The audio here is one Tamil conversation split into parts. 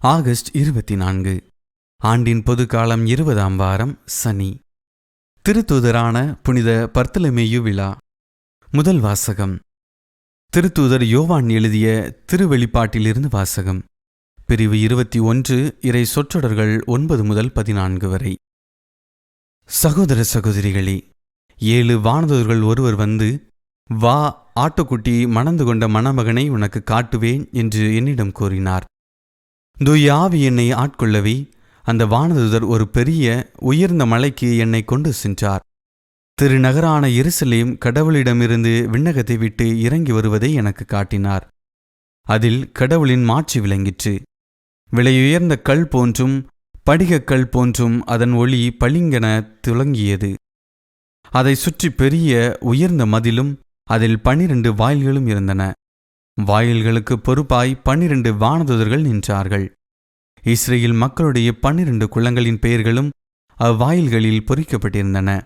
ஆகஸ்ட் இருபத்தி நான்கு ஆண்டின் பொதுக்காலம் இருபதாம் வாரம் சனி. திருத்தூதரான புனித பர்த்தலமேயு விழா. முதல் வாசகம். திருத்தூதர் யோவான் எழுதிய திருவெளிப்பாட்டிலிருந்து வாசகம். பிரிவு இருபத்தி ஒன்று இறை சொற்றொடர்கள் ஒன்பது முதல் பதினான்கு வரை. சகோதர சகோதரிகளே ஏழு வானதூதர்கள் ஒருவர் வந்து வா ஆட்டுக்குட்டி மணந்து கொண்ட மணமகனை உனக்கு காட்டுவேன் என்று என்னிடம் கூறினார். தூய ஆவி என்னை ஆட்கொள்ளவே அந்த வானதூதர் ஒரு பெரிய உயர்ந்த மலைக்கு என்னை கொண்டு சென்றார். திருநகரான எருசலேம் கடவுளிடமிருந்து விண்ணகத்தை விட்டு இறங்கி வருவதை எனக்கு காட்டினார். அதில் கடவுளின் மாட்சி விளங்கிற்று. விலையுயர்ந்த கல் போன்றும் படிகக்கல் போன்றும் அதன் ஒளி பளிங்கென துலங்கியது. அதை சுற்றி பெரிய உயர்ந்த மதிலும் அதில் பனிரெண்டு வாயில்களும் இருந்தன. வாயில்களுக்கு பொறுப்பாய் பன்னிரண்டு வானதுதர்கள் நின்றார்கள். இஸ்ரேல் மக்களுடைய பன்னிரண்டு குளங்களின் பெயர்களும் அவ்வாயில்களில் பொறிக்கப்பட்டிருந்தன.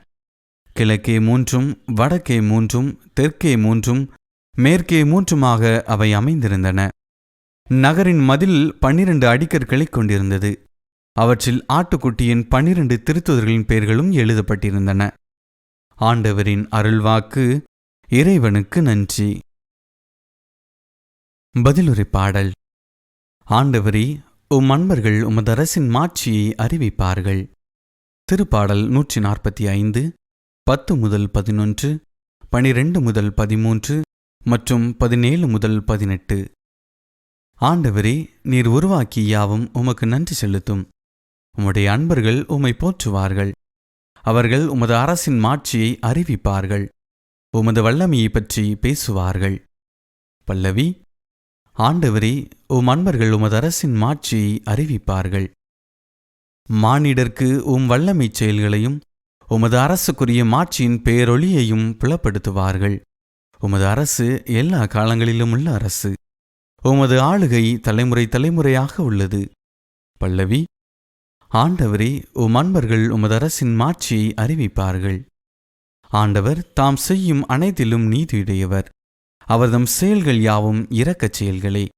கிழக்கே மூன்றும் வடக்கே மூன்றும் தெற்கே மூன்றும் மேற்கே மூன்றுமாக அவை அமைந்திருந்தன. நகரின் மதில் பன்னிரண்டு அடிக்கற்களைக் கொண்டிருந்தது. அவற்றில் ஆட்டுக்குட்டியின் பன்னிரண்டு திருத்துதர்களின் பெயர்களும் எழுதப்பட்டிருந்தன. ஆண்டவரின் அருள்வாக்கு இறைவனுக்கு நன்றி. பதிலுரை பாடல். ஆண்டவரே உம் அன்பர்கள் உமது அரசின் மாட்சியை அறிவிப்பார்கள். திருப்பாடல் நூற்றி நாற்பத்தி ஐந்து பத்து முதல் பதினொன்று பனிரெண்டு முதல் பதிமூன்று மற்றும் பதினேழு முதல் பதினெட்டு. ஆண்டவரே நீர் உருவாக்கி யாவும் உமக்கு நன்றி செலுத்தும். உம்முடைய அன்பர்கள் உம்மை போற்றுவார்கள். அவர்கள் உமது அரசின் மாட்சியை அறிவிப்பார்கள். உமது வல்லமையை பற்றி பேசுவார்கள். பல்லவி ஆண்டவரே உம் அன்பர்கள் உமது அரசின் மாட்சியை அறிவிப்பார்கள். மானிடர்க்கு உம் வல்லமைச் செயல்களையும் உமது அரசுக்குரிய மாட்சியின் பேரொளியையும் புலப்படுத்துவார்கள். உமது அரசு எல்லா காலங்களிலும் உள்ள அரசு. உமது ஆளுகை தலைமுறை தலைமுறையாக உள்ளது. பல்லவி ஆண்டவரே உம் அன்பர்கள் உமது அரசின் மாட்சியை அறிவிப்பார்கள். ஆண்டவர் தாம் செய்யும் அனைத்திலும் நீதியுடையவர். அவர்தம் செயல்கள் யாவும் இரக்கச் செயல்களே.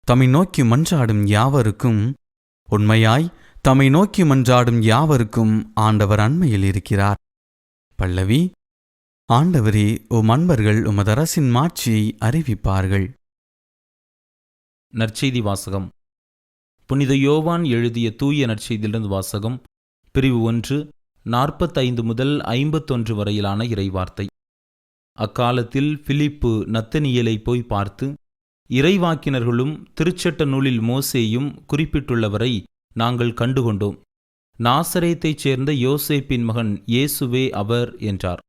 தம்மை நோக்கி மன்றாடும் யாவருக்கும் உண்மையாய் தம்மை நோக்கி மன்றாடும் யாவருக்கும் ஆண்டவர் அண்மையில் இருக்கிறார். பல்லவி ஆண்டவரே உம் அன்பர்கள் உமது அரசின் மாட்சியை அறிவிப்பார்கள். நற்செய்தி வாசகம். புனித யோவான் எழுதிய தூய நற்செய்தியிலிருந்து வாசகம் பிரிவு ஒன்று நாற்பத்தைந்து முதல் ஐம்பத்தொன்று வரையிலான இறைவார்த்தை. அக்காலத்தில் பிலிப்பு நத்தனியலை போய் பார்த்து இறைவாக்கினர்களும் திருச்சட்ட நூலில் மோசேயும் குறிப்பிட்டுள்ளவரை நாங்கள் கண்டுகொண்டோம். நாசரேத்தைச் சேர்ந்த யோசேப்பின் மகன் இயேசுவே அவர் என்றார்.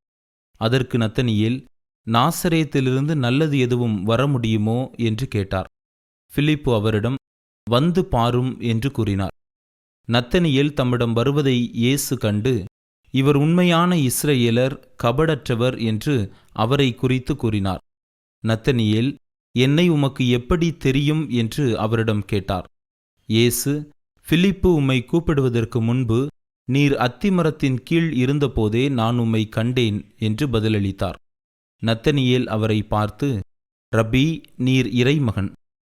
அதற்கு நத்தனியேல் நாசரேத்திலிருந்து நல்லது எதுவும் வர முடியுமோ என்று கேட்டார். பிலிப்பு அவரிடம் வந்து பாரும் என்று கூறினார். நத்தனியேல் தம்மிடம் வருவதை இயேசு கண்டு இவர் உண்மையான இஸ்ரேலர் கபடற்றவர் என்று அவரை குறித்து கூறினார். நத்தனியேல் என்னை உமக்கு எப்படி தெரியும்? என்று அவரிடம் கேட்டார். இயேசு பிலிப்பு உம்மை கூப்பிடுவதற்கு முன்பு நீர் அத்திமரத்தின் கீழ் இருந்தபோதே நான் உம்மை கண்டேன் என்று பதிலளித்தார். நத்தனியேல் அவரை பார்த்து ரபி நீர் இறைமகன்.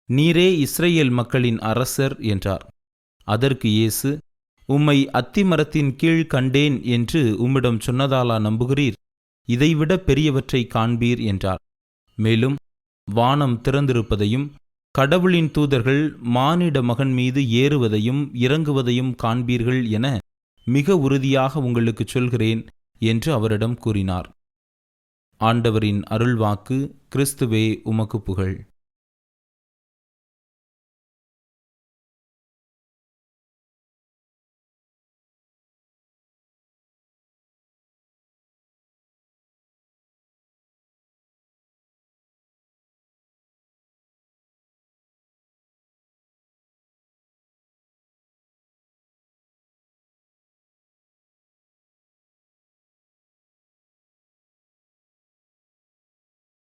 நீரே இஸ்ரேல் மக்களின் அரசர் என்றார். அதற்கு இயேசு உம்மை அத்திமரத்தின் கீழ் கண்டேன் என்று உம்மிடம் சொன்னதாலா நம்புகிறீர்? இதைவிட பெரியவற்றை காண்பீர் என்றார். மேலும் வானம் திறந்திருப்பதையும் கடவுளின் தூதர்கள் மானிட மகன் மீது ஏறுவதையும் இறங்குவதையும் காண்பீர்கள் என மிக உறுதியாக உங்களுக்குச் சொல்கிறேன் என்று அவரிடம் கூறினார். ஆண்டவரின் அருள்வாக்கு கிறிஸ்துவே உமக்கு புகழ்.